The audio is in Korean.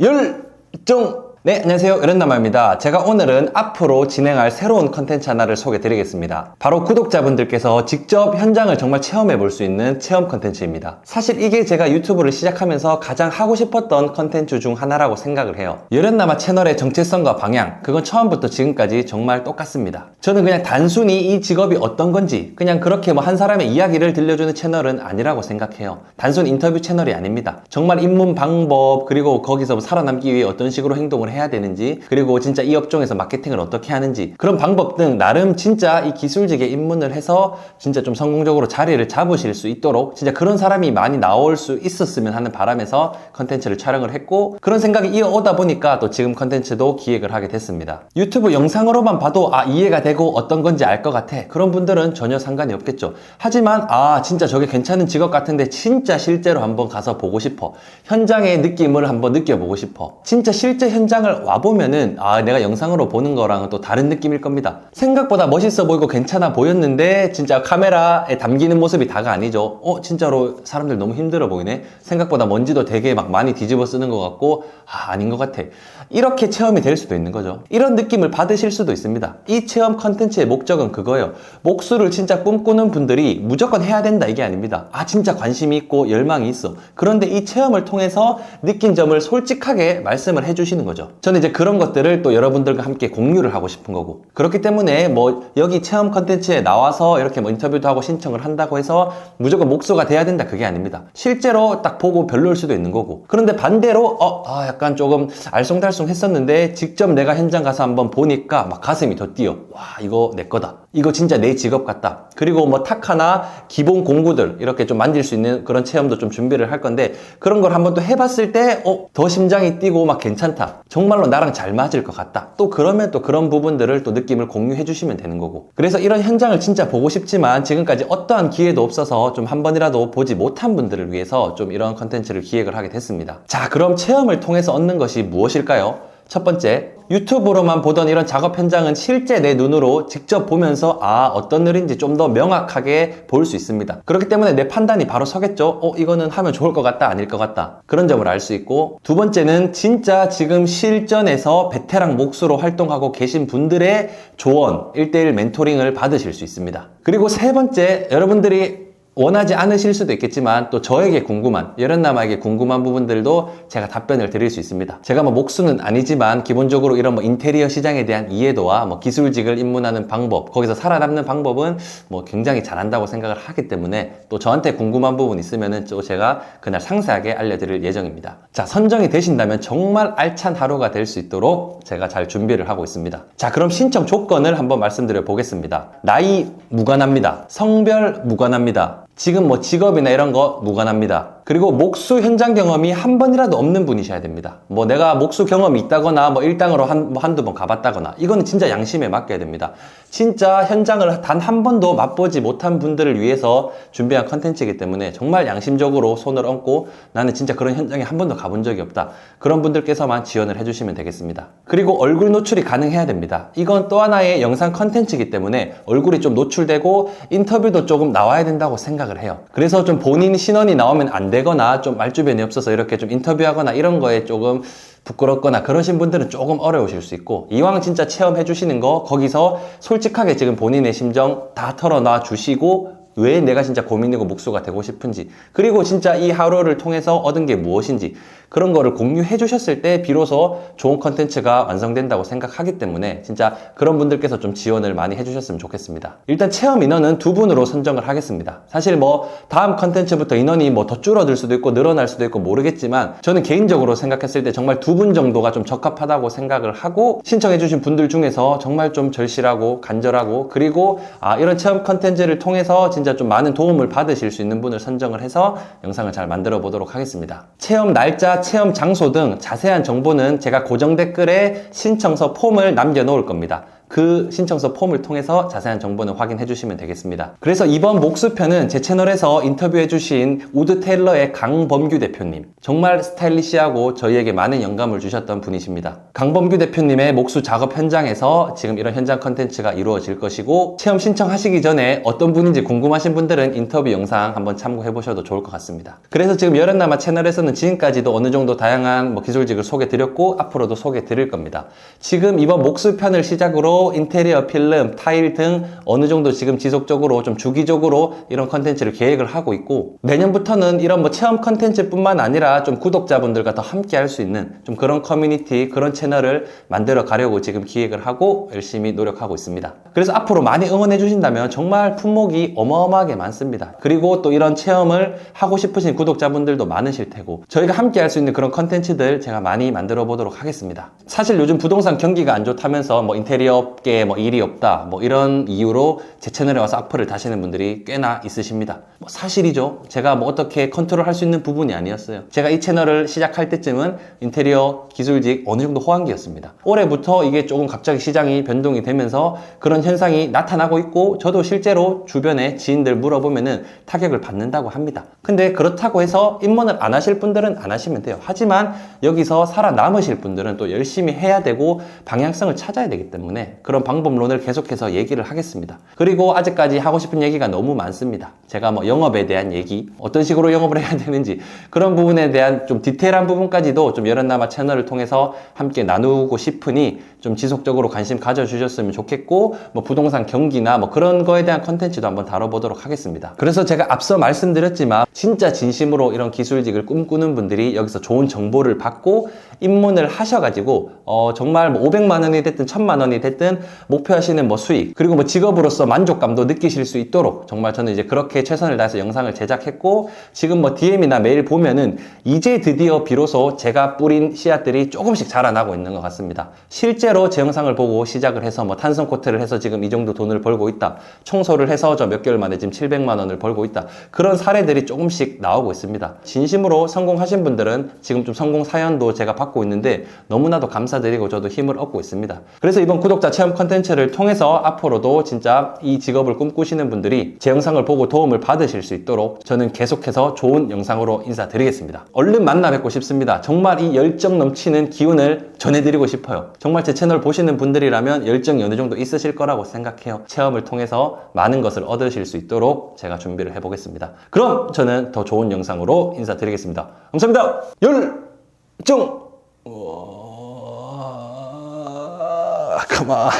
열정 네, 안녕하세요. 이런나마입니다. 제가 오늘은 앞으로 진행할 새로운 컨텐츠 하나를 소개해 드리겠습니다. 바로 구독자분들께서 직접 현장을 정말 체험해 볼 수 있는 체험 컨텐츠입니다. 사실 이게 제가 유튜브를 시작하면서 가장 하고 싶었던 컨텐츠 중 하나라고 생각을 해요. 이런나마 채널의 정체성과 방향, 그건 처음부터 지금까지 정말 똑같습니다. 저는 그냥 단순히 이 직업이 어떤 건지, 그냥 그렇게 뭐 한 사람의 이야기를 들려주는 채널은 아니라고 생각해요. 단순 인터뷰 채널이 아닙니다. 정말 입문 방법, 그리고 거기서 뭐 살아남기 위해 어떤 식으로 행동을 해야 되는지 그리고 진짜 이 업종에서 마케팅을 어떻게 하는지 그런 방법 등 나름 진짜 이 기술직에 입문을 해서 진짜 좀 성공적으로 자리를 잡으실 수 있도록 진짜 그런 사람이 많이 나올 수 있었으면 하는 바람에서 컨텐츠를 촬영을 했고 그런 생각이 이어오다 보니까 또 지금 컨텐츠도 기획을 하게 됐습니다. 유튜브 영상으로만 봐도 아 이해가 되고 어떤 건지 알 것 같아 그런 분들은 전혀 상관이 없겠죠. 하지만 아 진짜 저게 괜찮은 직업 같은데 진짜 실제로 한번 가서 보고 싶어 현장의 느낌을 한번 느껴보고 싶어 진짜 실제 현장 을 와보면은 아 내가 영상으로 보는 거랑은 또 다른 느낌일 겁니다. 생각보다 멋있어 보이고 괜찮아 보였는데 진짜 카메라에 담기는 모습이 다가 아니죠. 어 진짜로 사람들 너무 힘들어 보이네. 생각보다 먼지도 되게 막 많이 뒤집어 쓰는 것 같고 아 아닌 것 같아. 이렇게 체험이 될 수도 있는 거죠. 이런 느낌을 받으실 수도 있습니다. 이 체험 컨텐츠의 목적은 그거예요. 목수를 진짜 꿈꾸는 분들이 무조건 해야 된다 이게 아닙니다. 아 진짜 관심이 있고 열망이 있어. 그런데 이 체험을 통해서 느낀 점을 솔직하게 말씀을 해주시는 거죠 저는 이제 그런 것들을 또 여러분들과 함께 공유를 하고 싶은 거고. 그렇기 때문에 뭐 여기 체험 컨텐츠에 나와서 이렇게 뭐 인터뷰도 하고 신청을 한다고 해서 무조건 목소가 돼야 된다. 그게 아닙니다. 실제로 딱 보고 별로일 수도 있는 거고. 그런데 반대로 어 아, 약간 조금 알쏭달쏭 했었는데 직접 내가 현장 가서 한번 보니까 막 가슴이 더 뛰어. 와 이거 내 거다. 이거 진짜 내 직업 같다. 그리고 뭐 탁하나 기본 공구들 이렇게 좀 만질 수 있는 그런 체험도 좀 준비를 할 건데 그런 걸 한번 또 해봤을 때 어 더 심장이 뛰고 막 괜찮다 정말로 나랑 잘 맞을 것 같다. 또 그러면 또 그런 부분들을 또 느낌을 공유해 주시면 되는 거고. 그래서 이런 현장을 진짜 보고 싶지만 지금까지 어떠한 기회도 없어서 좀 한 번이라도 보지 못한 분들을 위해서 좀 이런 컨텐츠를 기획을 하게 됐습니다. 자 그럼 체험을 통해서 얻는 것이 무엇일까요? 첫 번째, 유튜브로만 보던 이런 작업 현장은 실제 내 눈으로 직접 보면서 아, 어떤 일인지 좀 더 명확하게 볼 수 있습니다. 그렇기 때문에 내 판단이 바로 서겠죠? 어, 이거는 하면 좋을 것 같다, 아닐 것 같다. 그런 점을 알 수 있고. 두 번째는 진짜 지금 실전에서 베테랑 몫으로 활동하고 계신 분들의 조언, 1대1 멘토링을 받으실 수 있습니다. 그리고 세 번째, 여러분들이 원하지 않으실 수도 있겠지만 또 저에게 궁금한 여련남에게 궁금한 부분들도 제가 답변을 드릴 수 있습니다. 제가 뭐 목수는 아니지만 기본적으로 이런 뭐 인테리어 시장에 대한 이해도와 뭐 기술직을 입문하는 방법 거기서 살아남는 방법은 뭐 굉장히 잘한다고 생각을 하기 때문에 또 저한테 궁금한 부분 있으면은 또 제가 그날 상세하게 알려드릴 예정입니다. 자 선정이 되신다면 정말 알찬 하루가 될 수 있도록 제가 잘 준비를 하고 있습니다. 자 그럼 신청 조건을 한번 말씀드려 보겠습니다. 나이 무관합니다. 성별 무관합니다. 지금 뭐 직업이나 이런 거 무관합니다. 그리고 목수 현장 경험이 한 번이라도 없는 분이셔야 됩니다. 뭐 내가 목수 경험이 있다거나 뭐 일당으로 한, 뭐 한두 번 가봤다거나 이거는 진짜 양심에 맡겨야 됩니다. 진짜 현장을 단 한 번도 맛보지 못한 분들을 위해서 준비한 컨텐츠이기 때문에 정말 양심적으로 손을 얹고 나는 진짜 그런 현장에 한 번도 가본 적이 없다. 그런 분들께서만 지원을 해주시면 되겠습니다. 그리고 얼굴 노출이 가능해야 됩니다. 이건 또 하나의 영상 컨텐츠이기 때문에 얼굴이 좀 노출되고 인터뷰도 조금 나와야 된다고 생각을 해요. 그래서 좀 본인 신원이 나오면 안 되거나 좀 말주변이 없어서 이렇게 좀 인터뷰하거나 이런 거에 조금 부끄럽거나 그러신 분들은 조금 어려우실 수 있고 이왕 진짜 체험해 주시는 거 거기서 솔직하게 지금 본인의 심정 다 털어놔 주시고 왜 내가 진짜 고민이고 목수가 되고 싶은지 그리고 진짜 이 하루를 통해서 얻은 게 무엇인지 그런 거를 공유해 주셨을 때 비로소 좋은 컨텐츠가 완성된다고 생각하기 때문에 진짜 그런 분들께서 좀 지원을 많이 해주셨으면 좋겠습니다. 일단 체험 인원은 두 분으로 선정을 하겠습니다. 사실 뭐 다음 컨텐츠부터 인원이 뭐 더 줄어들 수도 있고 늘어날 수도 있고 모르겠지만 저는 개인적으로 생각했을 때 정말 두 분 정도가 좀 적합하다고 생각을 하고 신청해 주신 분들 중에서 정말 좀 절실하고 간절하고 그리고 아 이런 체험 컨텐츠를 통해서 진짜 좀 많은 도움을 받으실 수 있는 분을 선정을 해서 영상을 잘 만들어 보도록 하겠습니다. 체험 날짜 체험 장소 등 자세한 정보는 제가 고정 댓글에 신청서 폼을 남겨 놓을 겁니다. 그 신청서 폼을 통해서 자세한 정보는 확인해 주시면 되겠습니다. 그래서 이번 목수편은 제 채널에서 인터뷰해 주신 우드 테일러의 강범규 대표님. 정말 스타일리시하고 저희에게 많은 영감을 주셨던 분이십니다. 강범규 대표님의 목수 작업 현장에서 지금 이런 현장 컨텐츠가 이루어질 것이고 체험 신청하시기 전에 어떤 분인지 궁금하신 분들은 인터뷰 영상 한번 참고해 보셔도 좋을 것 같습니다. 그래서 지금 여름남아 채널에서는 지금까지도 어느 정도 다양한 뭐 기술직을 소개 드렸고 앞으로도 소개 드릴 겁니다. 지금 이번 목수 편을 시작으로 인테리어 필름, 타일 등 어느 정도 지금 지속적으로 좀 주기적으로 이런 컨텐츠를 계획을 하고 있고 내년부터는 이런 뭐 체험 컨텐츠뿐만 아니라 좀 구독자분들과 더 함께 할 수 있는 좀 그런 커뮤니티, 그런 채널 을 만들어 가려고 지금 기획을 하고 열심히 노력하고 있습니다. 그래서 앞으로 많이 응원해 주신다면 정말 품목이 어마어마하게 많습니다. 그리고 또 이런 체험을 하고 싶으신 구독자분들도 많으실 테고 저희가 함께 할 수 있는 그런 컨텐츠들 제가 많이 만들어 보도록 하겠습니다. 사실 요즘 부동산 경기가 안 좋다면서 뭐 인테리어 업계에 뭐 일이 없다 뭐 이런 이유로 제 채널에 와서 악플을 다시는 분들이 꽤나 있으십니다. 뭐 사실이죠. 제가 뭐 어떻게 컨트롤 할 수 있는 부분이 아니었어요. 제가 이 채널을 시작할 때쯤은 인테리어 기술직 어느 정도 호황 기였습니다. 올해부터 이게 조금 갑자기 시장이 변동이 되면서 그런 현상이 나타나고 있고 저도 실제로 주변에 지인들 물어보면은 타격을 받는다고 합니다. 근데 그렇다고 해서 입문을 안 하실 분들은 안 하시면 돼요. 하지만 여기서 살아남으실 분들은 또 열심히 해야 되고 방향성을 찾아야 되기 때문에 그런 방법론을 계속해서 얘기를 하겠습니다. 그리고 아직까지 하고 싶은 얘기가 너무 많습니다. 제가 뭐 영업에 대한 얘기, 어떤 식으로 영업을 해야 되는지 그런 부분에 대한 좀 디테일한 부분까지도 좀 여름남아 채널을 통해서 함께 나누고 싶으니 좀 지속적으로 관심 가져주셨으면 좋겠고 뭐 부동산 경기나 뭐 그런 거에 대한 컨텐츠도 한번 다뤄보도록 하겠습니다. 그래서 제가 앞서 말씀드렸지만 진짜 진심으로 이런 기술직을 꿈꾸는 분들이 여기서 좋은 정보를 받고 입문을 하셔가지고 어 정말 뭐 500만 원이 됐든 1000만 원이 됐든 목표하시는 뭐 수익 그리고 뭐 직업으로서 만족감도 느끼실 수 있도록 정말 저는 이제 그렇게 최선을 다해서 영상을 제작했고 지금 뭐 DM이나 메일 보면은 이제 드디어 비로소 제가 뿌린 씨앗들이 조금씩 자라나고 있는 것 같습니다. 실제로 제 영상을 보고 시작을 해서 뭐 탄성 코트를 해서 지금 이 정도 돈을 벌고 있다. 청소를 해서 저 몇 개월 만에 지금 700만 원을 벌고 있다. 그런 사례들이 조금씩 나오고 있습니다. 진심으로 성공하신 분들은 지금 좀 성공 사연도 제가 받고 있는데 너무나도 감사드리고 저도 힘을 얻고 있습니다. 그래서 이번 구독자 체험 컨텐츠를 통해서 앞으로도 진짜 이 직업을 꿈꾸시는 분들이 제 영상을 보고 도움을 받으실 수 있도록 저는 계속해서 좋은 영상으로 인사드리겠습니다. 얼른 만나 뵙고 싶습니다. 정말 이 열정 넘치는 기운을 전해드리고 싶어요. 정말 제 채널 보시는 분들이라면 열정이 어느 정도 있으실 거라고 생각해요. 체험을 통해서 많은 것을 얻으실 수 있도록 제가 준비를 해보겠습니다. 그럼 저는 더 좋은 영상으로 인사드리겠습니다. 감사합니다. 열정! 우와, 가만.